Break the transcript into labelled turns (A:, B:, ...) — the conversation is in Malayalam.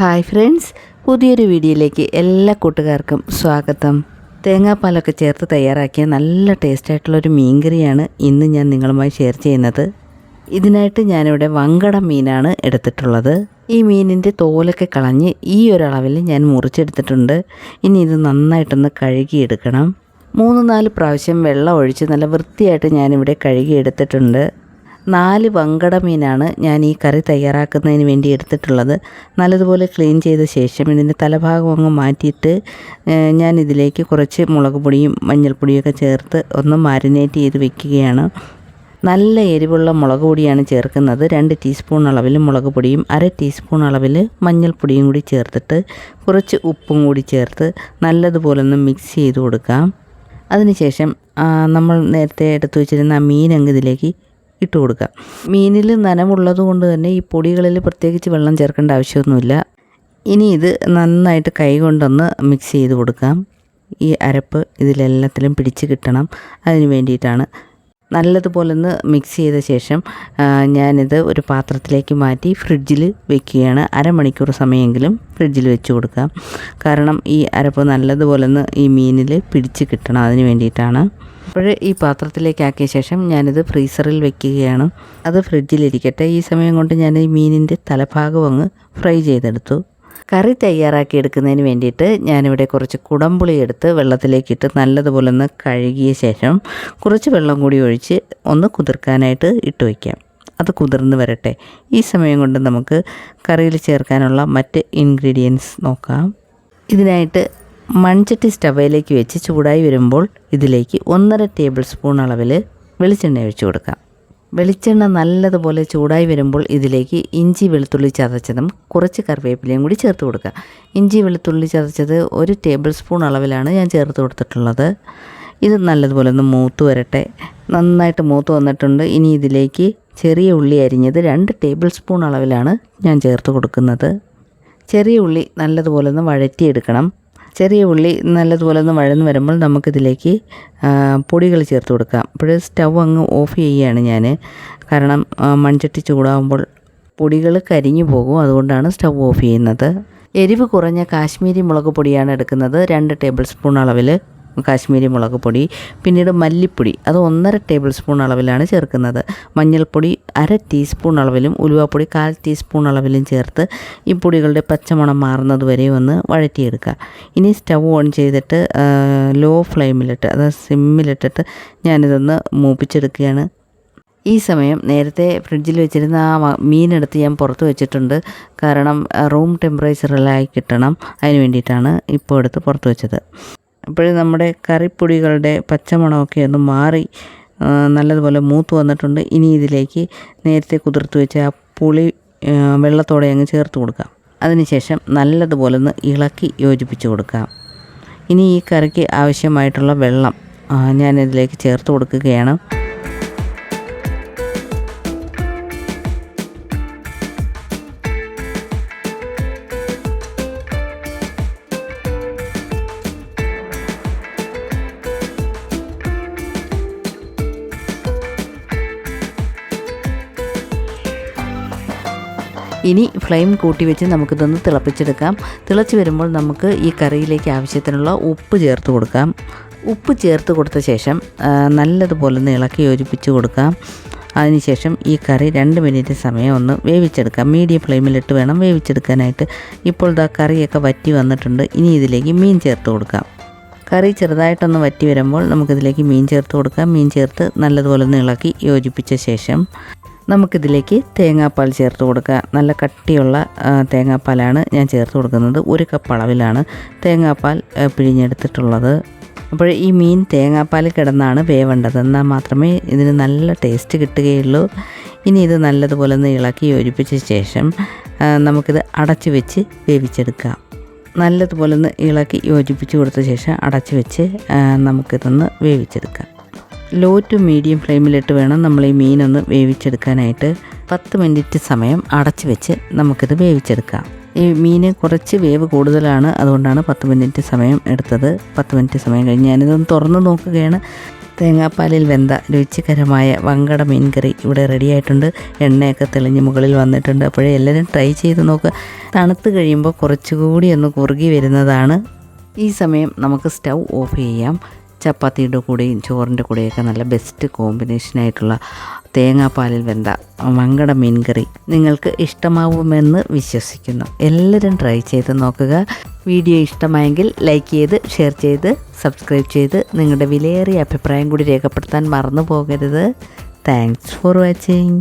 A: ഹായ് ഫ്രണ്ട്സ് പുതിയൊരു വീഡിയോയിലേക്ക് എല്ലാ കൂട്ടുകാർക്കും സ്വാഗതം. തേങ്ങാപ്പാലൊക്കെ ചേർത്ത് തയ്യാറാക്കിയ നല്ല ടേസ്റ്റായിട്ടുള്ളൊരു മീൻകറിയാണ് ഇന്ന് ഞാൻ നിങ്ങളുമായി ഷെയർ ചെയ്യുന്നത്. ഇതിനായിട്ട് ഞാനിവിടെ വങ്കട മീനാണ് എടുത്തിട്ടുള്ളത്. ഈ മീനിന്റെ തോലൊക്കെ കളഞ്ഞ് ഈ ഒരളവിൽ ഞാൻ മുറിച്ചെടുത്തിട്ടുണ്ട്. ഇനി ഇത് നന്നായിട്ടൊന്ന് കഴുകിയെടുക്കണം. മൂന്ന് നാല് പ്രാവശ്യം വെള്ളം ഒഴിച്ച് നല്ല വൃത്തിയായിട്ട് ഞാനിവിടെ കഴുകിയെടുത്തിട്ടുണ്ട്. നാല് വങ്കട മീനാണ് ഞാൻ ഈ കറി തയ്യാറാക്കുന്നതിന് വേണ്ടി എടുത്തിട്ടുള്ളത്. നല്ലതുപോലെ ക്ലീൻ ചെയ്ത ശേഷം ഇതിന്റെ തലഭാഗം അങ്ങ് മാറ്റിയിട്ട് ഞാൻ ഇതിലേക്ക് കുറച്ച് മുളക് പൊടിയും മഞ്ഞൾപ്പൊടിയൊക്കെ ചേർത്ത് ഒന്ന് മാരിനേറ്റ് ചെയ്ത് വെക്കുകയാണ്. നല്ല എരിവുള്ള മുളക് പൊടിയാണ് ചേർക്കുന്നത്. രണ്ട് ടീസ്പൂൺ അളവിൽ മുളക് പൊടിയും അര ടീസ്പൂൺ അളവിൽ മഞ്ഞൾപ്പൊടിയും കൂടി ചേർത്തിട്ട് കുറച്ച് ഉപ്പും കൂടി ചേർത്ത് നല്ലതുപോലെ ഒന്ന് മിക്സ് ചെയ്ത് കൊടുക്കാം. അതിനുശേഷം നമ്മൾ നേരത്തെ എടുത്തു വെച്ചിരുന്ന മീൻ അങ്ങ് ഇതിലേക്ക് ഇട്ട് കൊടുക്കുക. മീനിൽ നനവുള്ളത് കൊണ്ട് തന്നെ ഈ പൊടികളിൽ പ്രത്യേകിച്ച് വെള്ളം ചേർക്കേണ്ട ആവശ്യമൊന്നുമില്ല. ഇനി ഇത് നന്നായിട്ട് കൈ കൊണ്ടൊന്ന് മിക്സ് ചെയ്ത് കൊടുക്കാം. ഈ അരപ്പ് ഇതിലെല്ലാത്തിലും പിടിച്ച് കിട്ടണം. അതിന് വേണ്ടിയിട്ടാണ് നല്ലതുപോലെ ഒന്ന് മിക്സ് ചെയ്ത ശേഷം ഞാനിത് ഒരു പാത്രത്തിലേക്ക് മാറ്റി ഫ്രിഡ്ജിൽ വെക്കുകയാണ്. അരമണിക്കൂർ സമയമെങ്കിലും ഫ്രിഡ്ജിൽ വെച്ച് കൊടുക്കാം. കാരണം ഈ അരപ്പ് നല്ലതുപോലെ ഒന്ന് ഈ മീനിൽ പിടിച്ച് കിട്ടണം അതിന് വേണ്ടിയിട്ടാണ്. അപ്പോൾ ഈ പാത്രത്തിലേക്ക് ആക്കിയ ശേഷം ഞാനിത് ഫ്രീസറിൽ വെക്കുകയാണ്. അത് ഫ്രിഡ്ജിലിരിക്കട്ടെ. ഈ സമയം കൊണ്ട് ഞാൻ ഈ മീനിന്റെ തലഭാഗം അങ്ങ് ഫ്രൈ ചെയ്തെടുത്തു. കറി തയ്യാറാക്കി എടുക്കുന്നതിന് വേണ്ടിയിട്ട് ഞാനിവിടെ കുറച്ച് കുടംപുളി എടുത്ത് വെള്ളത്തിലേക്കിട്ട് നല്ലതുപോലെ ഒന്ന് കഴുകിയ ശേഷം കുറച്ച് വെള്ളം കൂടി ഒഴിച്ച് ഒന്ന് കുതിർക്കാനായിട്ട് ഇട്ട് വയ്ക്കാം. അത് കുതിർന്ന് വരട്ടെ. ഈ സമയം കൊണ്ട് നമുക്ക് കറിയിൽ ചേർക്കാനുള്ള മറ്റ് ഇൻഗ്രീഡിയൻസ് നോക്കാം. ഇതിനായിട്ട് മൺചട്ടി സ്റ്റവയിലേക്ക് വെച്ച് ചൂടായി വരുമ്പോൾ ഇതിലേക്ക് ഒന്നര ടേബിൾ സ്പൂൺ അളവിൽ വെളിച്ചെണ്ണ ഒഴിച്ചു കൊടുക്കാം. വെളിച്ചെണ്ണ നല്ലതുപോലെ ചൂടായി വരുമ്പോൾ ഇതിലേക്ക് ഇഞ്ചി വെളുത്തുള്ളി ചതച്ചതും കുറച്ച് കറിവേപ്പിലയും കൂടി ചേർത്ത് കൊടുക്കുക. ഇഞ്ചി വെളുത്തുള്ളി ചതച്ചത് ഒരു ടേബിൾ സ്പൂൺ അളവിലാണ് ഞാൻ ചേർത്ത് കൊടുത്തിട്ടുള്ളത്. ഇത് നല്ലതുപോലെ ഒന്ന് മൂത്ത് വരട്ടെ. നന്നായിട്ട് മൂത്ത് വന്നിട്ടുണ്ട്. ഇനി ഇതിലേക്ക് ചെറിയ ഉള്ളി അരിഞ്ഞത് രണ്ട് ടേബിൾ സ്പൂൺ അളവിലാണ് ഞാൻ ചേർത്ത് കൊടുക്കുന്നത്. ചെറിയ ഉള്ളി നല്ലതുപോലെ ഒന്ന് വഴറ്റിയെടുക്കണം. ചെറിയ ഉള്ളി നല്ലതുപോലെ ഒന്ന് വഴന്ന് വരുമ്പോൾ നമുക്കിതിലേക്ക് പൊടികൾ ചേർത്ത് കൊടുക്കാം. അപ്പോൾ സ്റ്റൗ അങ്ങ് ഓഫ് ചെയ്യുകയാണ് ഞാൻ കാരണം മൺചട്ടി ചൂടാകുമ്പോൾ പൊടികൾ കരിഞ്ഞു പോകും. അതുകൊണ്ടാണ് സ്റ്റൗ ഓഫ് ചെയ്യുന്നത്. എരിവ് കുറഞ്ഞ കാശ്മീരി മുളക് പൊടിയാണ് എടുക്കുന്നത്. രണ്ട് ടേബിൾ സ്പൂൺ അളവിൽ കാശ്മീരി മുളക് പൊടി പിന്നീട് മല്ലിപ്പൊടി. അത് ഒന്നര ടേബിൾ സ്പൂൺ അളവിലാണ് ചേർക്കുന്നത്. മഞ്ഞൾപ്പൊടി അര ടീസ്പൂൺ അളവിലും ഉലുവാപ്പൊടി കാൽ ടീസ്പൂൺ അളവിലും ചേർത്ത് ഈ പൊടികളുടെ പച്ചമണം മാറുന്നത് വരെ ഒന്ന് വഴറ്റിയെടുക്കുക. ഇനി സ്റ്റൗ ഓൺ ചെയ്തിട്ട് ലോ ഫ്ലെയിമിലിട്ട് അതായത് സിമ്മിലിട്ടിട്ട് ഞാനിതൊന്ന് മൂപ്പിച്ചെടുക്കുകയാണ്. ഈ സമയം നേരത്തെ ഫ്രിഡ്ജിൽ വെച്ചിരുന്ന ആ മീനെടുത്ത് ഞാൻ പുറത്ത് വെച്ചിട്ടുണ്ട്. കാരണം റൂം ടെമ്പറേച്ചറിലായി കിട്ടണം. അതിന് വേണ്ടിയിട്ടാണ് ഇപ്പോൾ എടുത്ത് പുറത്ത് വെച്ചത്. അപ്പോഴും നമ്മുടെ കറിപ്പൊടികളുടെ പച്ചമണമൊക്കെ ഒന്ന് മാറി നല്ലതുപോലെ മൂത്ത് വന്നിട്ടുണ്ട്. ഇനി ഇതിലേക്ക് നേരത്തെ കുതിർത്ത് വെച്ച ആ പുളി വെള്ളത്തോടെ അങ്ങ് ചേർത്ത് കൊടുക്കാം. അതിനുശേഷം നല്ലതുപോലെ ഒന്ന് ഇളക്കി യോജിപ്പിച്ച് കൊടുക്കാം. ഇനി ഈ കറിക്ക് ആവശ്യമായിട്ടുള്ള വെള്ളം ഞാനിതിലേക്ക് ചേർത്ത് കൊടുക്കുകയാണ്. ഇനി ഫ്ലെയിം കൂട്ടി വെച്ച് നമുക്കിതൊന്ന് തിളപ്പിച്ചെടുക്കാം. തിളച്ച് വരുമ്പോൾ നമുക്ക് ഈ കറിയിലേക്ക് ആവശ്യത്തിനുള്ള ഉപ്പ് ചേർത്ത് കൊടുക്കാം. ഉപ്പ് ചേർത്ത് കൊടുത്ത ശേഷം നല്ലതുപോലെ ഒന്ന് ഇളക്കി യോജിപ്പിച്ച് കൊടുക്കാം. അതിനുശേഷം ഈ കറി രണ്ട് മിനിറ്റ് സമയം ഒന്ന് വേവിച്ചെടുക്കാം. മീഡിയം ഫ്ലെയിമിലിട്ട് വേണം വേവിച്ചെടുക്കാനായിട്ട്. ഇപ്പോൾ ഇതാ കറിയൊക്കെ വറ്റി വന്നിട്ടുണ്ട്. ഇനി ഇതിലേക്ക് മീൻ ചേർത്ത് കൊടുക്കാം. കറി ചെറുതായിട്ടൊന്ന് വറ്റി വരുമ്പോൾ നമുക്കിതിലേക്ക് മീൻ ചേർത്ത് കൊടുക്കാം. മീൻ ചേർത്ത് നല്ലതുപോലെ ഒന്ന് ഇളക്കി യോജിപ്പിച്ച ശേഷം നമുക്കിതിലേക്ക് തേങ്ങാപ്പാൽ ചേർത്ത് കൊടുക്കുക. നല്ല കട്ടിയുള്ള തേങ്ങാപ്പാലാണ് ഞാൻ ചേർത്ത് കൊടുക്കുന്നത്. ഒരു കപ്പ് അളവിലാണ് തേങ്ങാപ്പാൽ പിഴിഞ്ഞെടുത്തിട്ടുള്ളത്. അപ്പോൾ ഈ മീൻ തേങ്ങാപ്പാൽ കിടന്നാണ് വേവേണ്ടത്. എന്നാൽ മാത്രമേ ഇതിന് നല്ല ടേസ്റ്റ് കിട്ടുകയുള്ളൂ. ഇനി ഇത് നല്ലതുപോലെ ഒന്ന് ഇളക്കി യോജിപ്പിച്ച ശേഷം നമുക്കിത് അടച്ച് വെച്ച് വേവിച്ചെടുക്കാം. നല്ലതുപോലെ ഒന്ന് ഇളക്കി യോജിപ്പിച്ച് കൊടുത്ത ശേഷം അടച്ച് വെച്ച് നമുക്കിതൊന്ന് വേവിച്ചെടുക്കാം. ലോ ടു മീഡിയം ഫ്ലെയിമിലിട്ട് വേണം നമ്മൾ ഈ മീനൊന്ന് വേവിച്ചെടുക്കാനായിട്ട്. പത്ത് മിനിറ്റ് സമയം അടച്ചു വെച്ച് നമുക്കിത് വേവിച്ചെടുക്കാം. ഈ മീൻ കുറച്ച് വേവ് കൂടുതലാണ് അതുകൊണ്ടാണ് പത്ത് മിനിറ്റ് സമയം എടുത്തത്. പത്ത് മിനിറ്റ് സമയം കഴിഞ്ഞ് ഞാനിതൊന്ന് തുറന്ന് നോക്കുകയാണ്. തേങ്ങാപ്പാലിൽ വെന്ത രുചികരമായ വങ്കട മീൻ കറി ഇവിടെ റെഡിയായിട്ടുണ്ട് എണ്ണയൊക്കെ തെളിഞ്ഞ് മുകളിൽ വന്നിട്ടുണ്ട്. അപ്പോഴേ എല്ലാവരും ട്രൈ ചെയ്ത് നോക്കുക തണുത്ത് കഴിയുമ്പോൾ കുറച്ചുകൂടി ഒന്ന് കുറുകി വരുന്നതാണ്. ഈ സമയം നമുക്ക് സ്റ്റൗ ഓഫ് ചെയ്യാം. ചപ്പാത്തിയുടെ കൂടെയും ചോറിന്റെ കൂടെയൊക്കെ നല്ല ബെസ്റ്റ് കോമ്പിനേഷനായിട്ടുള്ള തേങ്ങാപ്പാലിൽ വെന്ത മങ്കട മീൻകറി നിങ്ങൾക്ക് ഇഷ്ടമാവുമെന്ന് വിശ്വസിക്കുന്നു. എല്ലാവരും ട്രൈ ചെയ്ത് നോക്കുക. വീഡിയോ ഇഷ്ടമായെങ്കിൽ ലൈക്ക് ചെയ്ത് ഷെയർ ചെയ്ത് സബ്സ്ക്രൈബ് ചെയ്ത് നിങ്ങളുടെ വിലയേറിയ അഭിപ്രായം കൂടി രേഖപ്പെടുത്താൻ മറന്നു പോകരുത്. Thanks for watching